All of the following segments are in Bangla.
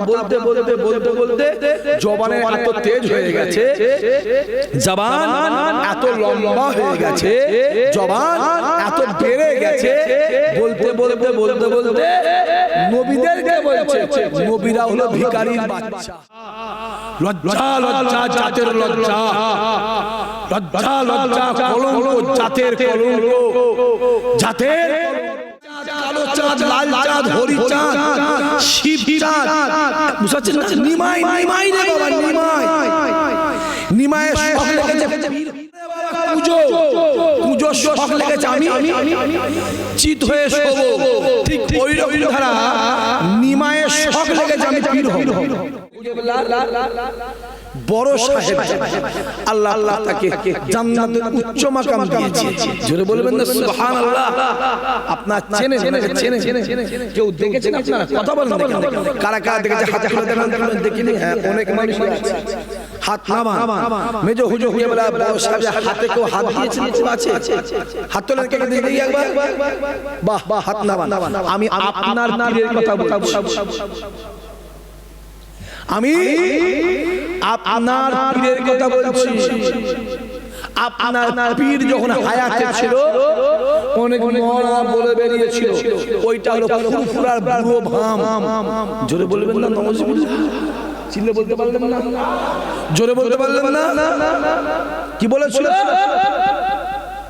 বলতে বলতে বলতে বলতে জবানের এত তেজ হয়ে গেছে। জবান এত লম্বা হয়ে গেছে। জবান এত বেড়ে গেছে। বলতে বলতে বলতে বলতে নবীদেরকে বলছে নবীরা হলো ভিখারির বাচ্চা। লজ্জা লজ্জা জাতের লজ্জা। লজ্জা লজ্জা কলঙ্ক জাতের কলঙ্ক। জাতের চাঁদ লাল চাঁদ হরি চাঁদ শিব চাঁদ বুঝতে পারছেন না? নিমাই নিমাই রে বাবা নিমাই নিমায়ের শখ লেগেছে পুজো পুজো শখ লেগেছে আমি চিত হয়ে শোবো ঠিক ওই রকম ধারা নিমায়ের শখ লেগেছে আমি পীর হব বড় সাহেব আল্লাহ আল্লাহ তাকে জান্নাতের উচ্চ মাকাম দিয়েছে। জোরে বলবেন না সুবহানাল্লাহ। আপনার চেনে চেনে চেনে কেউ দেখেছেন আপনারা? কথা বলেন না কারা কারা দেখেছে? হাতে তুলে দেখান হ্যাঁ অনেক মানুষ আছে। হাত নামা মেজো হুজো হুজো বলা বড় সাহেব হাতে কেউ হাত দিয়েছেন কেউ আছে? হাত তোলেন কে দেখি একবার। বাহ বাহ হাত নামা আমি আপনার পীরের কথা বলছি। আমি আপনার পীরের কথা বলছি। আপনার পীর যখন হায়াতে ছিল, অনেক মরা বলে বেরিয়েছিল। ওইটা হলো ফুরফুরার বুড়ো ভাম। জোরে বলবেন না নমস্কার চিনলে বলতে পারলেন না। জোরে বলতে পারলেন না। কি বলেছিল?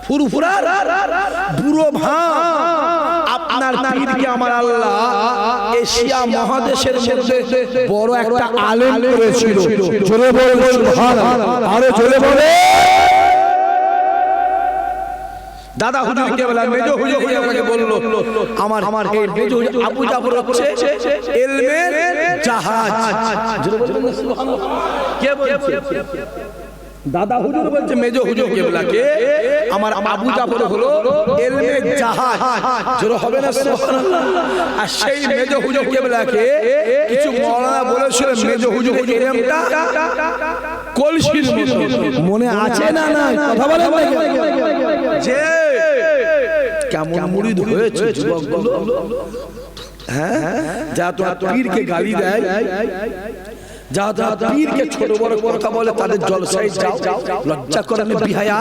ফুরফুরার বুড়ো ভাম। আপনার পীরকে আমার আল্লাহ এশিয়া মহাদেশের মধ্যে বড় একটা আলেম করেছিল। জোরে বলে আরে জোরে বলে দাদা হুজুর কে বলা মেজো হুজুর আমাকে বলল আমার আমার এই মেজো আবু জাফর হচ্ছে ইলমের জাহাজ। জোরে বলবেন সুবহানাল্লাহ। কে বলছে? দাদা হুজুর বলছে, মেজো হুজুর কেবলাকে আমার আবু জাফর হলো এলমে জাহাজ। জোরে হবে না, সুবহানাল্লাহ। আর সেই মেজো হুজুর কেবলাকে কিছু মাওলানা বলেছিল, মেজো হুজুর মনে আছে না না কথা বলেন যে কেমন মুরিদ হয়েছে যুবকগুলো হ্যাঁ? যা তোমার পীরকে গালি দেয়। যা যা পীরকে ছোট বড় কথা বলে তাদের জলসায় যাও। লজ্জা করেন বিহায়া।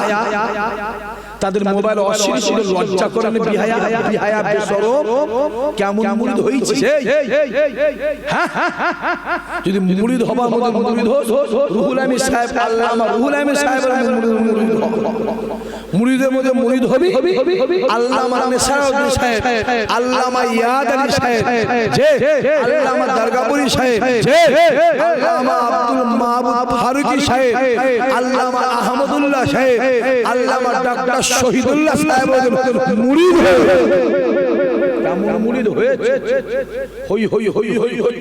তাদের মোবাইল অশ্লীল ছিল লজ্জা করেন বিহায়া বিহায়া বেসরম কেমন মুরিদ হইছে হ্যাঁ? যদি মুরিদ হবার মতো মুরিদ হোস রুহুল আমিন সাহেব আল্লাহ আমার রুহুল আমিন সাহেব মুরিদ। মুরিদের মধ্যে মুরিদ হবি? আল্লাহ আমার নেসারউদ্দিন সাহেব আল্লাহ আমার ইয়াদ আলী সাহেব যে আল্লাহ আমার দরগাপুরি সাহেব যে আল্লাহ আমার আব্দুল মাহবুব ফারুকি সাহেব আল্লাহ আমার আহমদুল্লাহ সাহেব আল্লাহ আমার ডাক্তার শহীদুল্লাহ সাহেব মুরিদ হয়ে কেমন মুরিদ হয়েছে হই হই হই হই হই?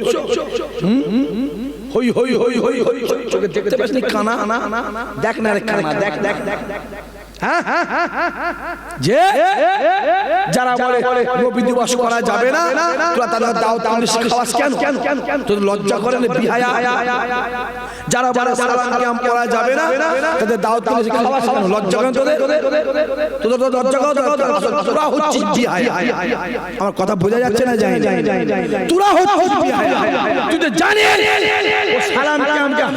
হই হই হই হই হই চোখে দেখতে পাস নি কানা দেখ না রে কানা দেখ দেখ দেখ হ্যাঁ যে, যারা বলে নবী দিবস করা যাবে না, তোরা দাও তাহলে খাওয়াস কেন? তোদের লজ্জা করে বিহায়া? যারা বলে সালাম কিয়াম করা যাবে না, তাদের দাও তাহলে কেন? লজ্জা কেন তোদের? তোদের তো লজ্জা করা তোরা হচ্ছিস বিহায়া। আমার কথা বোঝা যাচ্ছে না, জানি তোরা হচ্ছিস বিহায়া। তুই তো জানিস সালাম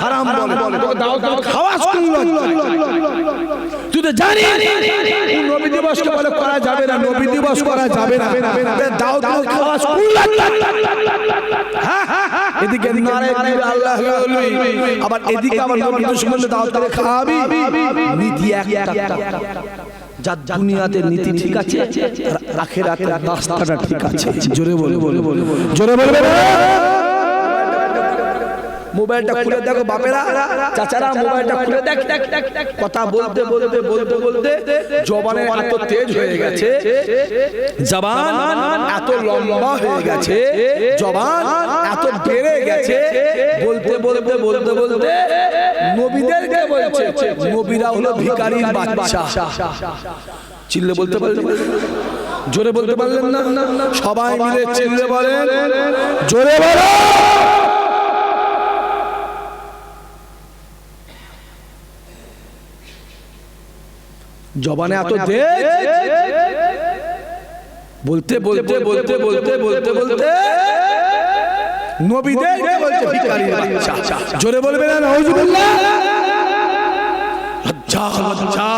হারাম বলে। দাও তাহলে খাওয়াস কেন লজ্জা? তুই তো জানিস নবী দিবসকে বলে করা যাবে না নবী দিবস করা যাবে না দাও দাও খাওয়া এদিকে আল্লাহ আবার এদিকে আবার নবী দুশমনদের দাও তাহলে খাওয়াবি নীতি একটা যার দুনিয়াতে নীতি ঠিক আছে আখেরাতে রাস্তাটা ঠিক আছে জোরে বলে বলে জোরে বলে মোবাইলটা খুলে দেখো বাপেরা। চাচারা মোবাইলটা খুলে দেখ দেখ দেখ দেখ। কথা বলতে বলতে বলতে বলতে জবানের এত তেজ হয়ে গেছে। জবান এত লম্বা হয়ে গেছে। জবান এত বেড়ে গেছে। বলতে বলতে বলতে বলতে নবীদেরকে বলছে। নবীরা হলো ভিখারির বাচ্চা চিল্লে বলতে পারলেন জোরে বলতে পারলেন না? সবাই মিলে চিল্লে বলেন। জোরে বলো জবানে এত বলতে বলতে বলতে বলতে বলতে বলতে। নবীদের বলছে ভিখারির বাচ্চা জোরে বলবে না নাউজুবিল্লাহ। লজ্জা লজ্জা।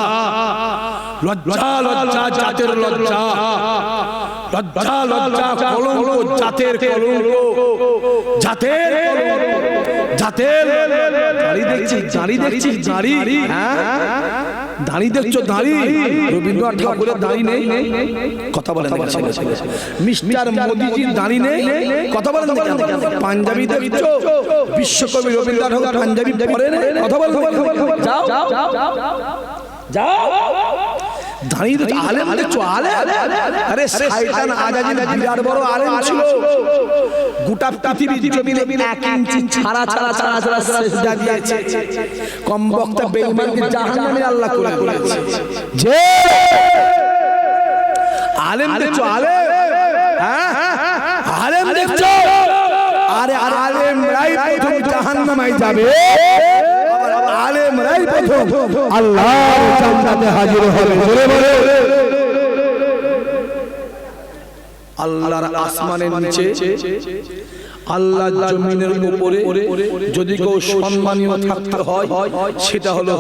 লজ্জা লজ্জা জাতের লজ্জা। লজ্জা লজ্জা কলঙ্ক জাতের কলঙ্ক। জাতের জাতের দাড়ি দেখছি দাড়ি দেখছি দাড়ি হ্যাঁ? দাড়ি দেখছ দাঁড়ি রবীন্দ্রনাথ ঠাকুরের দাঁড়ি নেই। কথা বলে মিস্টার মোদিজির দাঁড়ি নেই। কথা বলেন না পাঞ্জাবি দেখছ? বিশ্বকবি রবীন্দ্রনাথ ঠাকুর পাঞ্জাবি পরে কথা বলেন যাও। যাও। দাঁড়িয়ে তো আলেম দেখছ আলেম আরে শয়তান আজাজিল বিরাট বড় আলেম ছিল। গোটা পৃথিবীর জমিনে এক ইঞ্চি ছাড়া ছাড়া ছাড়া ছাড়া সেজদা দিয়েছে কম বক্তা বেঈমানকে জাহান্নামে আল্লাহ করে দিয়েছে। যে আলেম দেখছ আলেম? হ্যাঁ? আলেম দেখছ? আরে আলেম রাই প্রথম জাহান্নামে যাবে। প্রথম আল্লাহর জান্নাতে হাজির হবে। জোরে বলে। আল্লাহর আসমানের নিচে আল্লাহ জমিনের উপরে যদি কেউ সম্মানীয় থাকতে হয়, সেটা হলো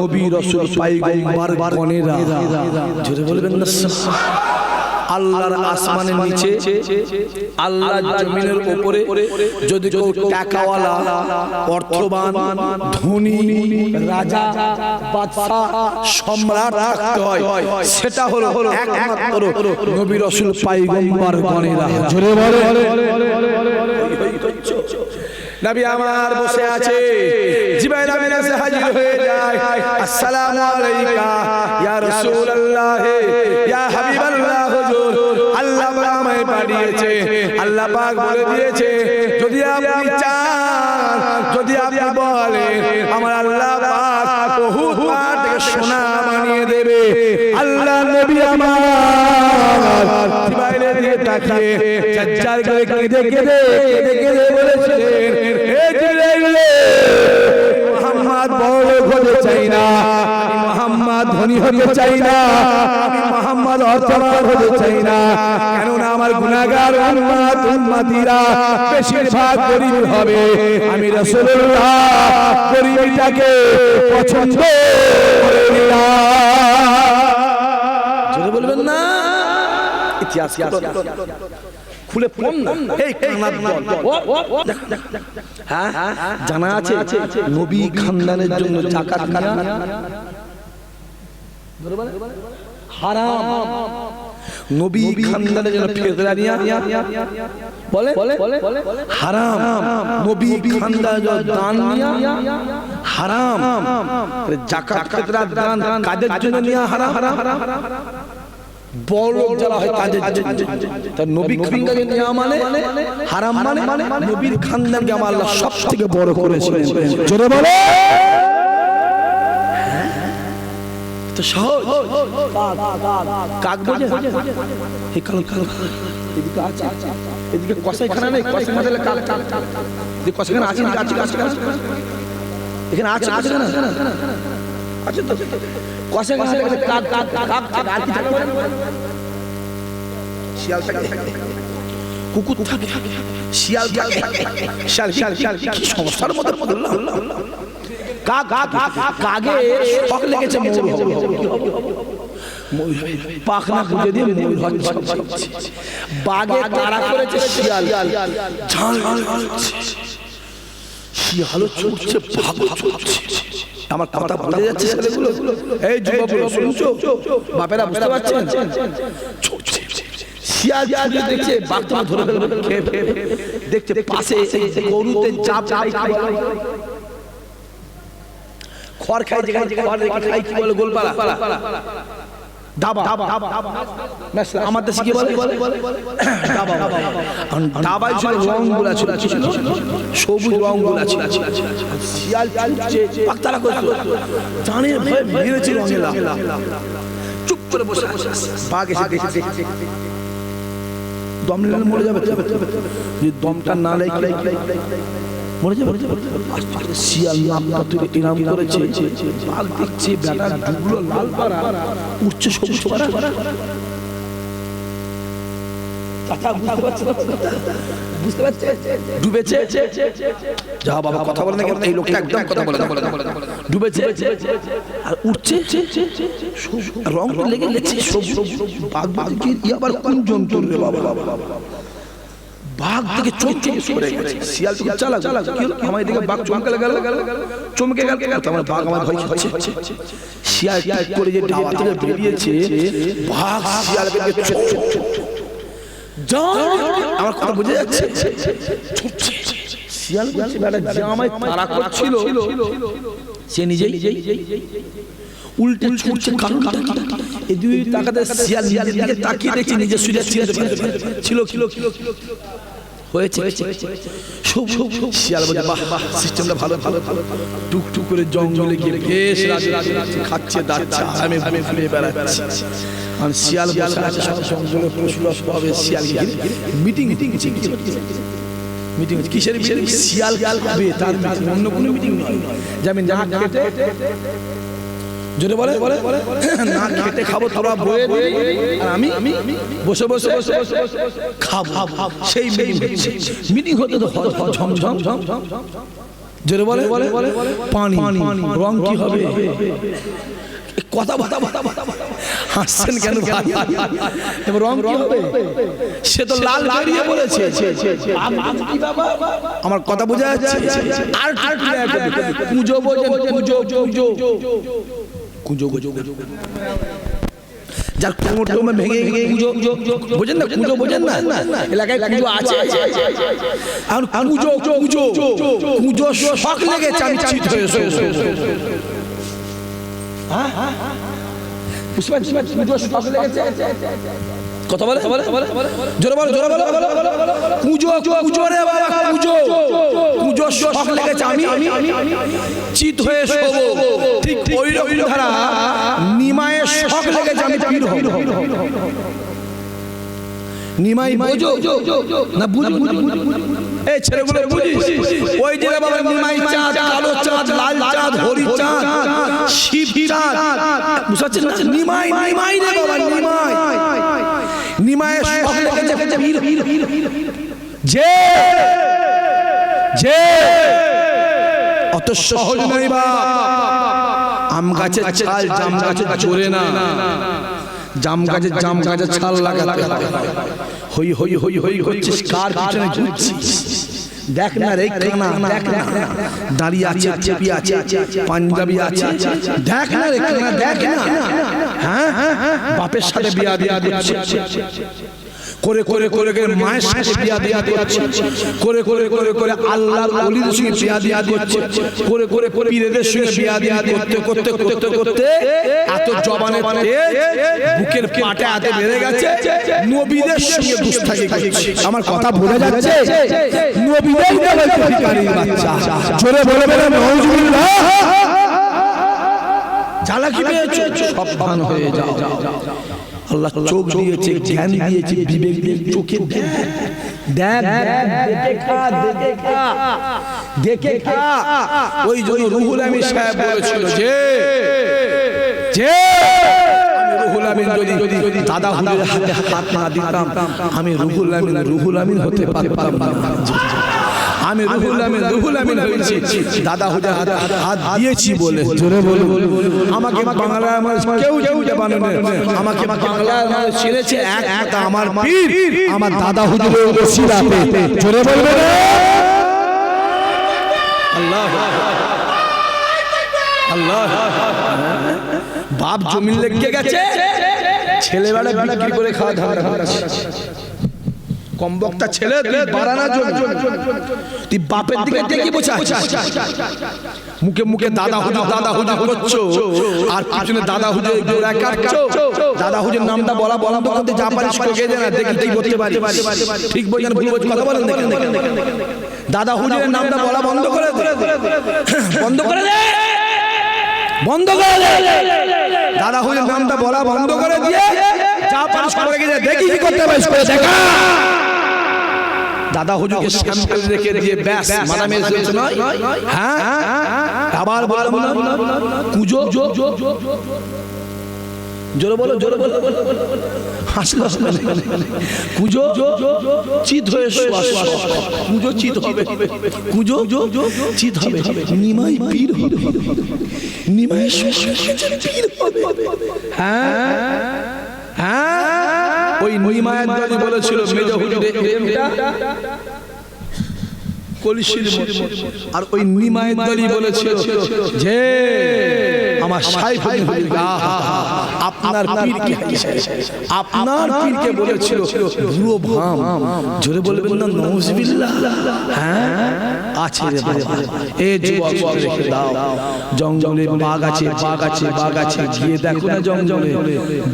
নবী রসুল পাইগম্বার গণেরা জোরে বলবেন না আল্লাহর আসমানের নিচে আল্লাহ জমিনের উপরে যদি কেউ টাকাওয়ালা অর্থবান ধনী রাজা বাদশাহ সম্রাট থাকতে হয়। সেটা হলো হলো একমাত্র নবী রসুল পাইগম্বার গণেরা। জোরে বলে নবী আমার বসে আছে। জিবাইল আমিন এসে হাজির হয়ে যায়। আসসালামু আলাইকা ইয়া রাসূলুল্লাহ ইয়া হুজুর আল্লাহ আমায় পাঠিয়েছে। আল্লাহ পাক বলে দিয়েছে, যদি আপনি চান, যদি আপনি বলেন, আমার আল্লাহ পাক পার থেকে সোনা বানিয়ে দেবে। আল্লাহ নবী আমার জিবাইলের দিকে তাকিয়ে চাচার করে কেঁদে কেঁদে কেঁদে কেঁদে বলেছিলেন, হে জিবরাইল মোহাম্মদ বড় হতে চাই না। ধনী হতে চাই না। আমি মোহাম্মদ অর্থবান হতে চাই না। কেননা আমার গুনাহগার উম্মত উম্মতিরা বেশিরভাগ গরিব হবে। আমি রাসূলুল্লাহ। গরিবটাকে পছন্দ করে নিলাম। জোরে বলবেন না? ইতিহাস খুলে পড়ুন। না। এই কানার দল। হ্যাঁ? জানা আছে নবী খানদানের জন্য জাকাত নেওয়া হারাম। নবী খানদানের জন্য ফেদরা নেওয়া বলে? বলে? হারাম। নবী খানদানের জন্য দান নেওয়া হারাম। জাকাত ফেদরা দান কাদের জন্য নেওয়া হারাম? হারাম। হারাম। বড় যারা হয় তাদের তার নবী খানদানকে নেওয়া মানে? হারাম মানে? নবীর খানদানকে আমার আল্লাহ সব থেকে বড় করেছিলেন জোরে বলে? তো সহজ। কাক বোঝে এই কাল কাল এদিকে আছে এদিকে কসাই খানা নেই কসাই খানা দিলে কাক কাক কাক এদিকে কসাই খানা আছে না আছে আছে এখানে আছে আছে না আছে তো। কসাই খানা দিলে কাক কাক কাক কাক আর কি থাকে শিয়াল থাকে। কুকুর থাকে। শিয়াল থাকে। শিয়াল শিয়াল শিয়াল কি সমস্যার মধ্যে পড়লাম কাক কাক কাগে শখ লেগেছে ময়ূর হবে পাখনা খুঁজে দিয়ে ময়ূর হচ্ছে। বাগে তাড়া করেছে শিয়াল। ঝাল শিয়ালও ছুটছে ভাগও ছুটছে আমার কথা বলে যাচ্ছে ছেলেগুলো? এই যুবকগুলো শুনছো? বাপেরা বুঝতে পারছেন? ছুটছে শিয়াল দেখছে ধরে। দেখছে পাশে গরুতে চাপ খড় খাই যেখানে খড় রেখে খাই কি বলে গোলপালা? দাবা আমার দেশে কি বলে? দাবা কারণ ছিল রংগুলা ছিল ছিল সবুজ রংগুলা ছিল শিয়াল ছুটছে পাকতারা করছে। জানে ভয় মেরেছে রঙে চুপ করে বসে বাঘ এসে দেখে দেখে দম নিলে মরে যাবে দমটা না লেগে মরে যাবে শিয়াল নামটা তুলে ইনাম করেছে। বাঘ দেখছে, বেটা ডুবলো লাল পাড়া, উঠছে সবুজ পাড়া। ডুবেছে? যা বাবা, কথা বলে না এই লোকটা একদম কথা বলে ডুবেছে? আর উঠছে? রং লেগে গেছে বাঘ বাঘ আবার কোন জন্তু রে বাবা? বাঘ থেকে চমকে সরে গেছে। শিয়াল তো চালা চালা কি হলো? আমার এদিকে বাঘ চমকে গেল। চমকে গেল। আমার বাঘ আমার ভয় খাচ্ছে শিয়াল ঠিক করে যে ডাবা থেকে বেরিয়েছে? বাঘ শিয়ালকে আমার কথা বুঝে যাচ্ছে? শিয়াল বলছে বেটা যে আমায় তাড়া করছিল। সে নিজেই উল্টে ছুটছে কারণ এদিকে তাকাতে শিয়াল নিজের দিকে তাকিয়ে দেখছে নিজের সুজা ছিল ছিল ছিল ছিল হয়েছে সব সব শিয়াল বলে বাহ বাহ সিস্টেমটা ভালো ভালো টুক টুক করে জঙ্গলে গিয়ে বেশ খাচ্ছে দাচ্ছে আমি আমি ঘুরে বেড়াচ্ছি। আর শিয়াল বসে আছে সব জঙ্গলে পশুরা সব শিয়াল মিটিং মিটিং মিটিং মিটিং কিসের মিটিং? শিয়াল খাবে তার অন্য কোনো মিটিং নয়। যা কেটে জোরে বলে বলে না খেতে খাব তোরা বয়ে আর আমি আমি বসে বসে বসে বসে খাব। সেই মিটিং মিটিং হতে তো হ- ঝম ঝম ঝম জোরে বলে বলে পানি রং কি হবে? কথা বাতা বাতা বাতা হাসছেন কেন এবার রং কি হবে? সে তো লাল বেরিয়ে বলেছে? আমার কথা বোঝা যাচ্ছে? আর আর পুজো বোঝেন পুজো পুজো। কুজো কুজো কুজো যার কোমর টোমর ভেঙে ভেঙে কুজো বোঝেন না কুজো বোঝেন না। এলাকায় কুজো আছে। আর কুজো কুজো কুজো শখ লেগেছে আমি চিত হয়ে। হ্যাঁ? বুঝতে পারছি, কুজো শখ লেগেছে? কথা বলে? জোরে বলো জোরে বলো কুজো কুজো রে বাবা, কুজো। কুজো শখ লেগেছে আমি। চিত হয়ে শোবো। ঠিক ওই রকম ধারা নিমায়ের শখ লেগেছে আমি পীর হব। নিমাই বোঝো? না বুঝো? এই ছেলেগুলো বুঝিস? ওই যে বাবা নিমাই চাঁদ, কালো চাঁদ, লাল চাঁদ, হরি চাঁদ, শিব চাঁদ। না? নিমাই নিমাই রে বাবা, নিমাই। নিমায়ের শখ লেগেছে যে যে অত সহজ নয় বা। আম ছাল জাম গাছে চলে না। জাম জাম গাছের ছাল লাগাতে। হই হই হই হই হচ্ছিস কার পিছনে ঘুরছিস? দেখ না রে কানা। দেখ না। দাঁড়িয়ে আছে চেপি আছে। পাঞ্জাবি আছে। দেখ না রে কানা। দেখ না। বাপের সাথে বিয়া দিয়া দিচ্ছে। করে করে করে করে মায়ের সাথে বিয়া দিয়া দিচ্ছে। করে করে করে করে আল্লাহর ওলির সঙ্গে বিয়া দিয়া দিচ্ছে। করে করে করে পীরেদের সঙ্গে বিয়া দিয়া করতে করতে করতে করতে এত জবানের তেজ বুকের পাটে এত বেড়ে গেছে। নবীদের সঙ্গে দুস্তাকি করছে। আমার কথা বোঝা যাচ্ছে? নবীদের বাচ্চা। জোরে বলে বলে নওজুবিল্লাহ। জ্বালাকি পেয়েছ। সাবধান হয়ে যাও। আল্লাহ চোখ দিয়েছে জ্ঞান দিয়েছে বিবেক চোখে দেখ খা দেখে খা। দেখে খা। ওই জন্য রুহুল আমিন সাহেব বলেছিল যে যে আমি রুহুল আমিন যদি যদি দাদা হুজুরের হাতে হাত না দিতাম আমি রুহুল আমিন রুহুল আমিন হতে পারতাম না। আমি রুহুল আমিন রুহুল আমিন হয়েছি। দাদা হুজুর হাতে দিয়েছি বলে। জোরে বলে আমাকে বাংলার মানুষ কেউ চিনতে পারে না আমাকে বাংলার মানুষ চিনেছে এক এক আমার পীর। আমার দাদা হুজুরের ওসিলাতে জোরে বলবে রে আল্লাহ। আল্লাহ। বাপ জমিন লেগে গেছে। ছেলেবেলা বিক্রি করে খাওয়া করছে। কম বক্তা ছেলে তুই বাড়ানা জমি তুই বাপের দিকে দেখি বসে। মুখে মুখে দাদা হুজুর দাদা হুজুর করছ। আর পিছনে দাদা হুজুর গোড়া কাটছো। দাদা হুজুর নামটা বলা বলা বলতে যা পারিস কোকে দে না দেখি তুই করতে পারিস ঠিক বলছেন ভুল বলছি কথা বলেন দেখেন দাদা হুজুরের নামটা বলা বন্ধ করে দে। বন্ধ করে দে। বন্ধ করে দে। দাদা হুজুর নামটা বলা বন্ধ করে দিয়ে যা পারিস করে দেখি কি করতে পারিস। করে দেখা। দাদা হুজুরকে স্যাম্পল রেখে দিয়ে ব্যাস মাদামে এসেছে নয়। হ্যাঁ? আবার বললাম না? কুজো জোরে বলো জোরে বলো। হাসলে। কুঁজো চিত হয়ে শোয়া। চিত হবে। কুঁজো চিত হবে। নিমাই পীর হবে। নিমাই পীর হবে। হ্যাঁ? হ্যাঁ? ওই নিমায়ের দাদি বলেছিল মেজা হুজুরে এটা কলসির আর ওই দলই বলেছিল যে আমার আপনার পীরকে আপনার পীরকে বলেছিল বুড়ো ভাম জোরে বলবেন না নৌজবিল্লাহ হ্যাঁ? আছে রে বাবা। এ যুবক রেখে দাও। জঙ্গলে বাঘ আছে বাঘ আছে বাঘ আছে। গিয়ে দেখো না জঙ্গলে।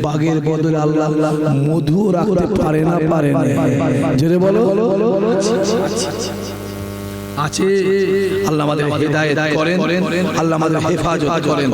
বাঘের বদলে আল্লাহ আল্লাহ মধু রাখতে পারে না পারে না জোরে বলো। বলো। আছে। আল্লাহ আমাদের হেদায়েত করেন। আল্লাহ আমাদের হেফাজত করেন।